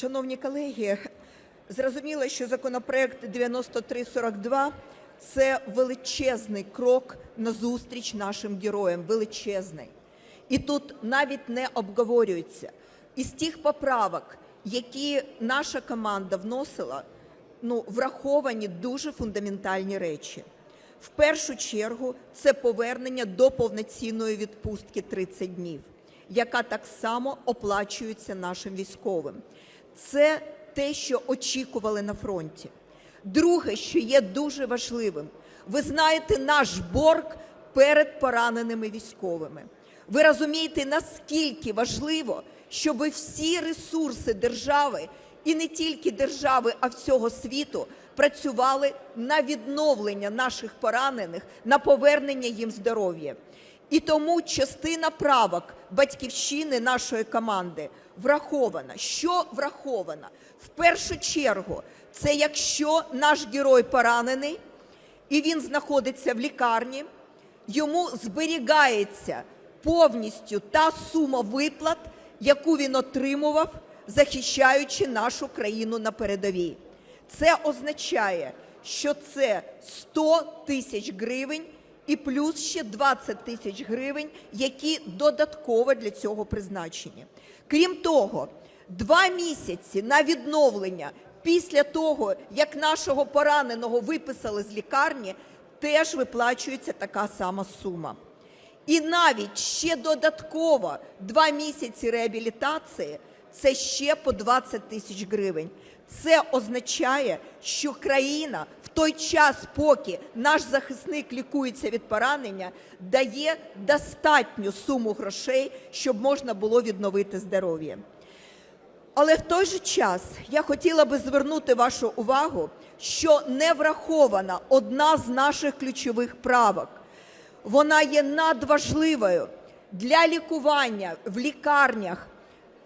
Шановні колеги, зрозуміло, що законопроект 9342 – це величезний крок назустріч нашим героям, величезний. І тут навіть не обговорюється. Із тих поправок, які наша команда вносила, ну, враховані дуже фундаментальні речі. В першу чергу це повернення до повноцінної відпустки 30 днів, яка так само оплачується нашим військовим. Це те, що очікували на фронті. Друге, що є дуже важливим, ви знаєте наш борг перед пораненими військовими. Ви розумієте, наскільки важливо, щоб всі ресурси держави і не тільки держави, а всього світу працювали на відновлення наших поранених, на повернення їм здоров'я. І тому частина правок батьківщини нашої команди врахована. Що врахована? В першу чергу, це якщо наш герой поранений і він знаходиться в лікарні, йому зберігається повністю та сума виплат, яку він отримував, захищаючи нашу країну на передовій. Це означає, що це 100 тисяч гривень і плюс ще 20 тисяч гривень, які додатково для цього призначені. Крім того, два місяці на відновлення після того, як нашого пораненого виписали з лікарні, теж виплачується така сама сума. І навіть ще додатково два місяці реабілітації це ще по 20 тисяч гривень. Це означає, що країна той час, поки наш захисник лікується від поранення, дає достатню суму грошей, щоб можна було відновити здоров'я. Але в той же час я хотіла би звернути вашу увагу, що не врахована одна з наших ключових правок. Вона є надважливою для лікування в лікарнях.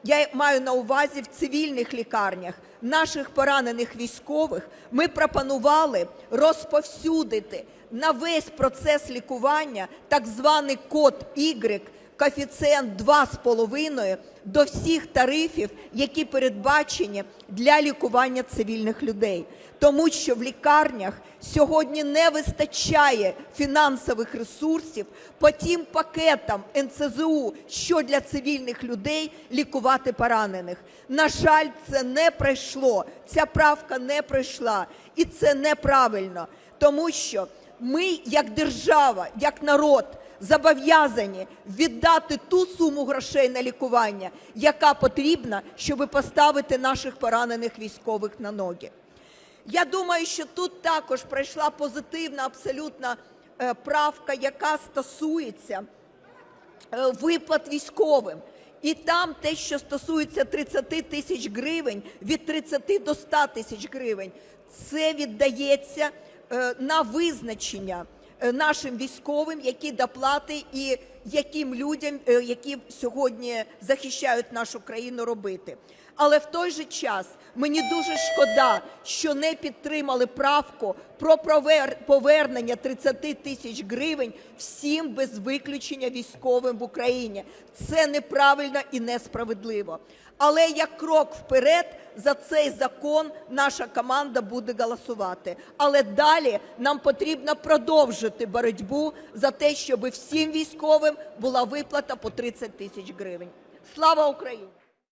Я маю на увазі в цивільних лікарнях наших поранених військових. Ми пропонували розповсюдити на весь процес лікування так званий код Y, коефіцієнт 2,5 до всіх тарифів, які передбачені для лікування цивільних людей. Тому що в лікарнях сьогодні не вистачає фінансових ресурсів по тим пакетам НСЗУ, що для цивільних людей лікувати поранених. На жаль, це не пройшло. Ця правка не пройшла, і це неправильно, тому що ми, як держава, як народ, зобов'язані віддати ту суму грошей на лікування, яка потрібна, щоб поставити наших поранених військових на ноги. Я думаю, що тут також пройшла позитивна абсолютно е, правка, яка стосується е, виплат військовим. І там те, що стосується 30 тисяч гривень, від 30 до 100 тисяч гривень, це віддається е, на визначення нашим військовим, які доплати і яким людям, е, які сьогодні захищають нашу країну, робити. Але в той же час мені дуже шкода, що не підтримали правку про повернення 30 тисяч гривень всім без виключення військовим в Україні. Це неправильно і несправедливо. Але як крок вперед за цей закон наша команда буде голосувати. Але далі нам потрібно продовжити боротьбу за те, щоб всім військовим була виплата по 30 тисяч гривень. Слава Україні!